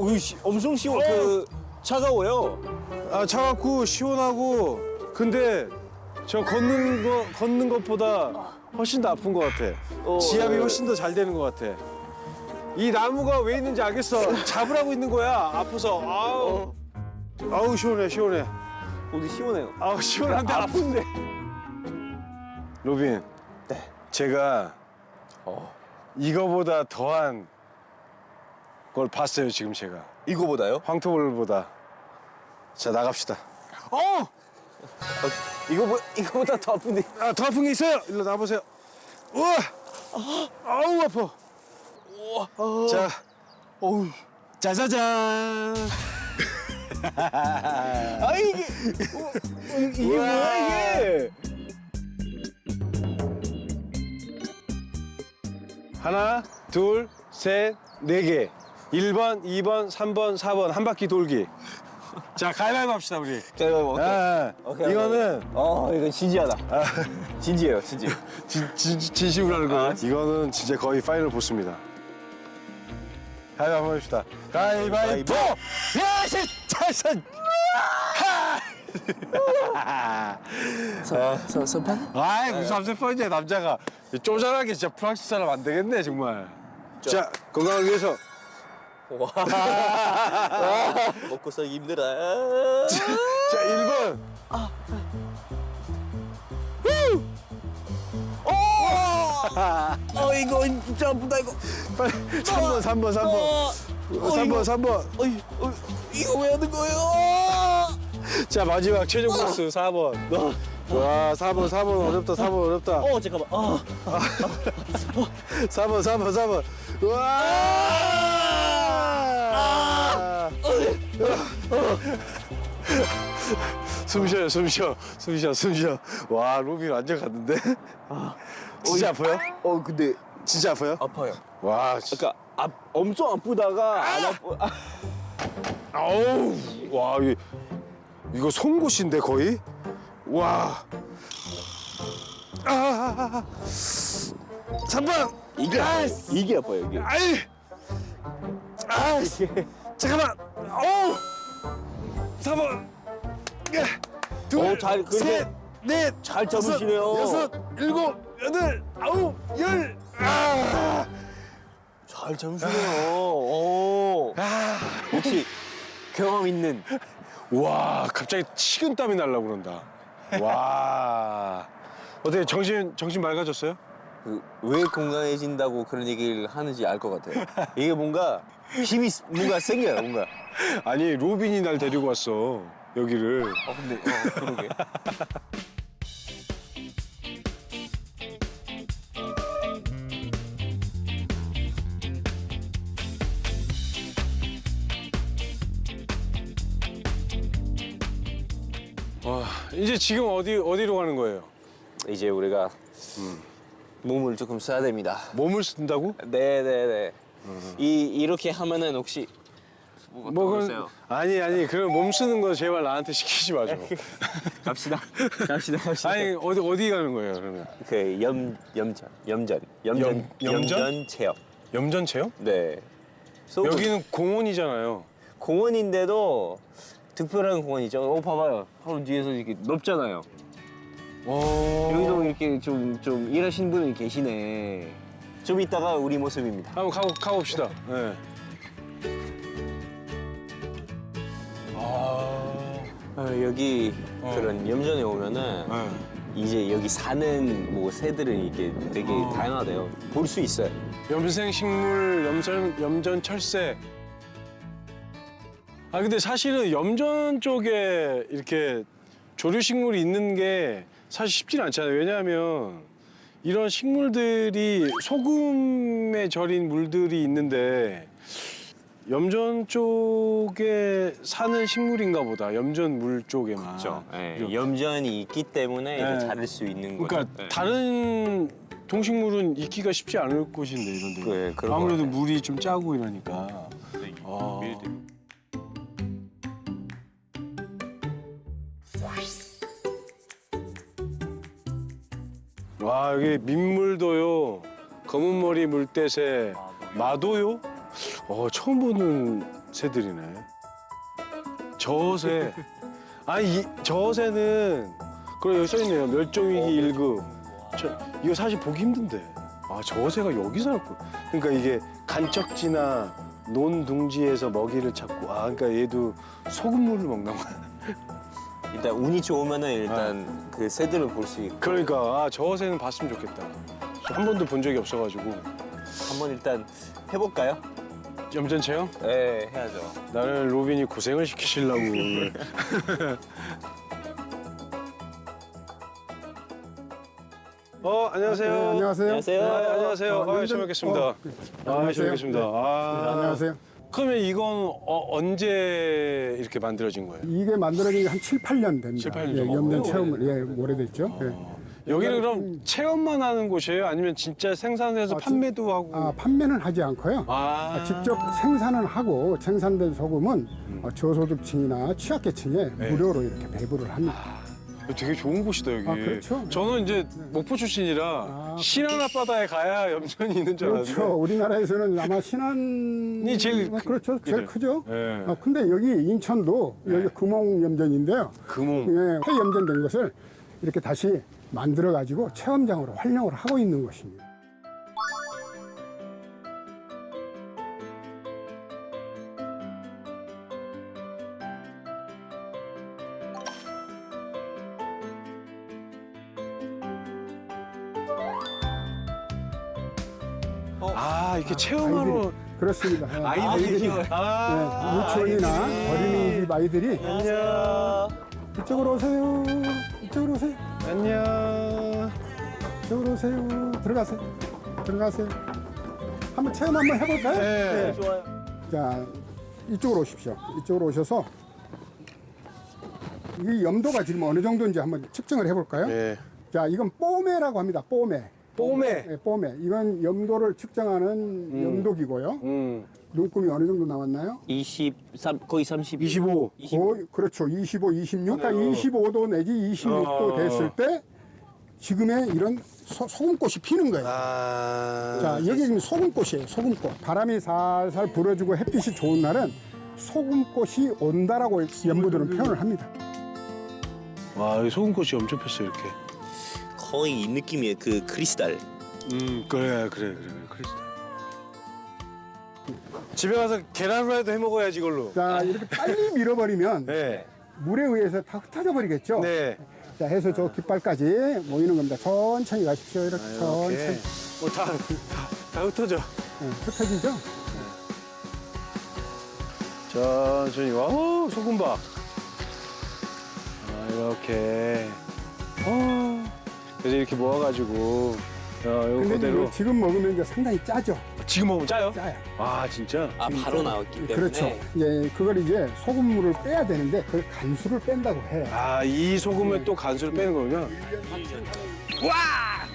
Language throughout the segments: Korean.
으이씨, 엄청 시원. 그 차가워요. 아 차갑고 시원하고 근데 저 걷는 거 걷는 것보다 훨씬 더 아픈 것 같아. 어, 지압이 네. 훨씬 더 잘 되는 것 같아. 이 나무가 왜 있는지 알겠어. 잡으라고 있는 거야. 아파서. 아우. 아우 시원해 시원해. 어디 시원해요. 아우 시원한데 아픈데. 로빈. 네. 제가 어. 이거보다 더한 걸 봤어요 지금 제가. 이거보다요? 황토볼보다. 자 나갑시다. 어! 이거보 이거보다 더 아픈데. 아, 더 아픈 게 있어요. 일로 나와보세요. 우와! 아우, 아파. 자, 어우. 짜자잔. 아 이게 어, 어, 이게 뭐야 이게? 하나, 둘, 셋, 네 개. 1번, 2번, 3번, 4번 한 바퀴 돌기. 자, 가위바위보 합시다, 우리. 제가 뭐 아, 오케이, 이거는 어 이건 진지하다. 진지해요 진지. 진, 진, 진심으로 하는 거예요. 이거는 진짜 거의 파이널 보스입니다. 가위바위보 합시다. 가위바위보! 야시! 차선! 서 선판? 아이 무슨 삼세 번이야 남자가 쪼잔하게 진짜 프랑스 사람 안 되겠네 정말. 자 건강을 위해서 와. 먹고 살기 힘들어. 자 1번 어 이거 진짜 아프다 이거. 빨리 3번 3번 3번 어, 3번 3번 어이, 어, 이거 왜 하는 거예요? 자 마지막 최종 보스 4번 와 4번 4번 어렵다 4번 어렵다. 어 잠깐만. 어. 4번 4번 4번 와 숨 쉬어요 숨 쉬어 숨 쉬어 숨 쉬어 와 로빈 완전 갔는데 진짜 아파요? 어 근데 진짜 아파요? 아파요. 와 진짜 그러니까 아, 엄청 아프다가 안 아프. 아, 아우 와 이거, 이거 송곳인데 거의 와 아, 아, 아. 3번 이게 아파요. 이게 아파요 이게. 아이 아 잠깐만 어우 4번 어, 잘, 근데 둘셋넷 잘 잡으시네요. 여섯 일곱 여덟 아홉 열 아. 잘 잡으시네요. 오. 역시 경험 있는. 와 갑자기 식은땀이 날라 그런다. 와 어떻게 정신 정신 맑아졌어요? 그, 왜 건강해진다고 그런 얘기를 하는지 알 것 같아요. 이게 뭔가 힘이 스- 뭔가 생겨요, 뭔가. 아니 로빈이 날 데리고 왔어 여기를. 어, 근데, 어, 그러게. 와 이제 지금 어디 어디로 가는 거예요? 이제 우리가 몸을 조금 써야 됩니다. 몸을 쓴다고? 네네네. 이, 이렇게 하면은 혹시 뭐가 뭐 떠오르세요? 아니 아니 그럼 몸 쓰는 거 제발 나한테 시키지 마죠. 갑시다. 갑시다, 갑시다. 아니 어디 어디 가는 거예요 그러면? 그 염, 염전, 염전, 염전, 염- 염전? 체험. 염전 체험? 네. 소- 여기는 공원이잖아요. 공원인데도 특별한 공원이죠. 어, 봐봐요. 바로 뒤에서 이렇게 높잖아요. 오. 여기도 이렇게 좀, 좀 일하시는 분이 계시네. 좀 이따가 우리 모습입니다. 한번 가 가봅시다. 네. 아. 어, 여기 어. 그런 염전에 오면은 네. 이제 여기 사는 뭐 새들은 이게 되게 어. 다양하대요. 볼 수 있어요. 염생 식물, 염전 염전 철새. 아 근데 사실은 염전 쪽에 이렇게 조류 식물이 있는 게 사실 쉽진 않잖아요. 왜냐하면 이런 식물들이 소금에 절인 물들이 있는데 염전 쪽에 사는 식물인가 보다. 염전 물 쪽에만. 그렇죠. 이런- 염전이 있기 때문에 네. 자랄 수 있는 거죠. 그러니까 네. 다른 동식물은 있기가 쉽지 않을 곳인데 이런데. 네, 그런 아무래도 같아요. 물이 좀 짜고 이러니까. 아. 와 여기 민물도요, 검은 머리 물대새, 마도요. 어 처음 보는 새들이네. 저새. 아니 이, 저새는 그래 여기 써 있네요. 멸종위기 1급. 저 이거 사실 보기 힘든데. 아 저새가 여기 살았고. 그러니까 이게 간척지나 논 둥지에서 먹이를 찾고. 아 그러니까 얘도 소금물을 먹나 봐. 일단 운이 좋으면은 일단 그 새들을 볼 수 있고 그러니까 아 저 새는 봤으면 좋겠다. 저한 번도 본 적이 없어가지고. 한번 일단 해볼까요? 염전 체험? 네 해야죠. 나를 로빈이 고생을 시키시려고 오늘. 어 안녕하세요. 네, 안녕하세요. 안녕하세요. 아, 안녕하세요. 어, 아, 처음 뵙겠습니다. 어, 아, 처음 안녕하세요. 뵙겠습니다. 네. 아, 안녕하세요. 그러면 이건 어, 언제 이렇게 만들어진 거예요? 이게 만들어진 게한 7, 8년 됩니다. 7, 8년 예, 정도. 염전 오, 체험을 예, 오래됐죠. 예. 여기는 그럼 체험만 하는 곳이에요? 아니면 진짜 생산해서 아, 지- 판매도 하고? 아, 판매는 하지 않고요. 아. 아, 직접 생산을 하고 생산된 소금은 어, 저소득층이나 취약계층에 네. 무료로 이렇게 배부를 합니다. 되게 좋은 곳이다 여기. 아, 그렇죠. 저는 이제 목포 출신이라 아. 신안 앞바다에 가야 염전이 있는 줄 알았는데. 그렇죠. 우리나라에서는 아마 신안이 제일 아, 크- 그렇죠. 제일? 크죠. 예. 어, 근데 여기 인천도 여기 금홍 염전인데요. 금홍. 예, 폐 염전된 것을 이렇게 다시 만들어 가지고 체험장으로 활용을 하고 있는 것입니다. 아 이렇게 체험하러 그렇습니다. 예, 아이들이 예, 아, 유치원이나 아이들이. 어린이집 아이들이 안녕. 이쪽으로 오세요. 이쪽으로 오세요. 안녕. 이쪽으로 오세요. 들어가세요. 들어가세요. 한번 체험 한번 해볼까요? 네. 예. 좋아요. 자, 이쪽으로 오십시오. 이쪽으로 오셔서 이 염도가 지금 어느 정도인지 한번 측정을 해볼까요? 네. 자, 이건 뽀메라고 합니다. 뽀메. 뽀메. 네, 뽀메. 이건 염도를 측정하는 염도기고요. 음. 눈금이 어느 정도 나왔나요? 23 거의 30. 25. 거의 그렇죠. 25, 26. 그러니까 네. 25도 내지 26도 어. 됐을 때 지금의 이런 소, 소금꽃이 피는 거예요. 아. 자, 여기 지금 소금꽃이에요. 소금꽃. 바람이 살살 불어주고 햇빛이 좋은 날은 소금꽃이 온다라고 연구들은 표현을 합니다. 와, 여기 소금꽃이 엄청 폈어 이렇게. 거의 이 느낌이에요. 그 크리스탈. 음, 그래, 그래, 그래. 크리스탈. 집에 가서 계란 후라이도 해 먹어야지 이걸로. 자, 이렇게 빨리 밀어버리면 네. 물에 의해서 다 흩어져 버리겠죠? 네. 자, 해서 저 깃발까지 모이는 겁니다. 천천히 가십시오. 이렇게 천천히. 이렇게. 뭐 다, 다, 다 흩어져. 네, 흩어지죠? 천천히 와. 어, 소금 봐. 아, 이렇게. 어. 그래서 이렇게 모아가지고. 야, 이거 근데 그대로. 이거 지금 먹으면 이제 상당히 짜죠? 지금 먹으면 짜요? 짜요. 아, 진짜? 아 바로 나왔기 때문에. 그렇죠. 예, 그걸 이제 소금물을 빼야 되는데 그걸 간수를 뺀다고 해요. 아, 이 소금을 또 간수를 빼는 거군요. 와!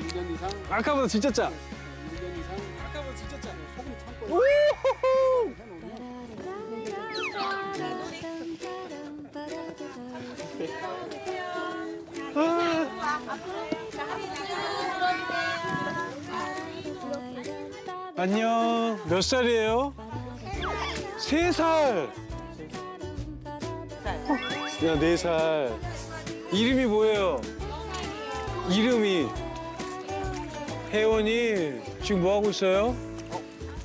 1년 이상, 아까보다 진짜 짜. 1년 이상. 아까보다 진짜 짜. 소금 참고. 안녕. 몇 살이에요? 세 살. 야, 네 살. 이름이 뭐예요? 이름이. 혜원이 지금 뭐 하고 있어요?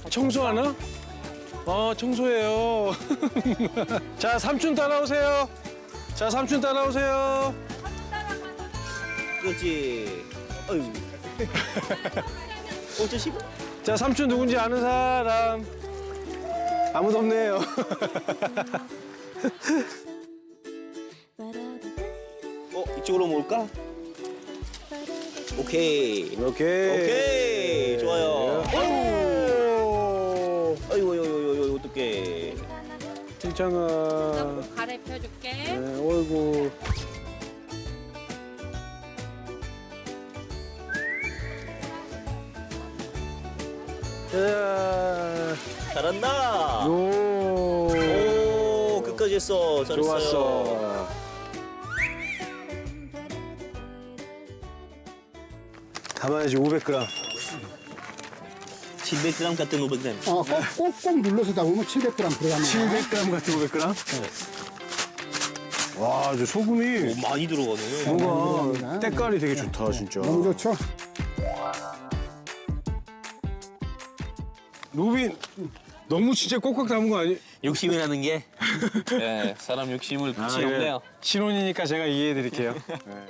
청소하나? 어, 청소해요. 자, 삼촌 따라오세요. 자, 삼촌 따라오세요. 그렇지. 어유. 어쩌시? 자, 삼촌 누군지 아는 사람. 아무도 없네요. 어 이쪽으로 몰까? 오케이. 오케이. 오케이. 좋아요. 오! 어이구 어이구 어이구 어떡해. 괜찮아. 갈아입혀줄게. 네, 어이구. 자, 잘한다. 오. 오 끝까지 했어. 잘했어요. 좋았어. 담아야지 500g. 700g 같은 500g. 어, 꼭, 꼭 꼭 눌러서 담으면 700g 들어갑니다. 700g 같은 500g? 와, 저 소금이 오, 많이 들어가네. 뭔가 들어갑니다. 때깔이 되게 좋다, 진짜. 너무 좋죠? 로빈, 너무 진짜 꼭꼭 담은 거 아니? 욕심이라는 게 예, 사람 욕심을 끝이 예. 없네요. 신혼이니까 제가 이해해 드릴게요. 네.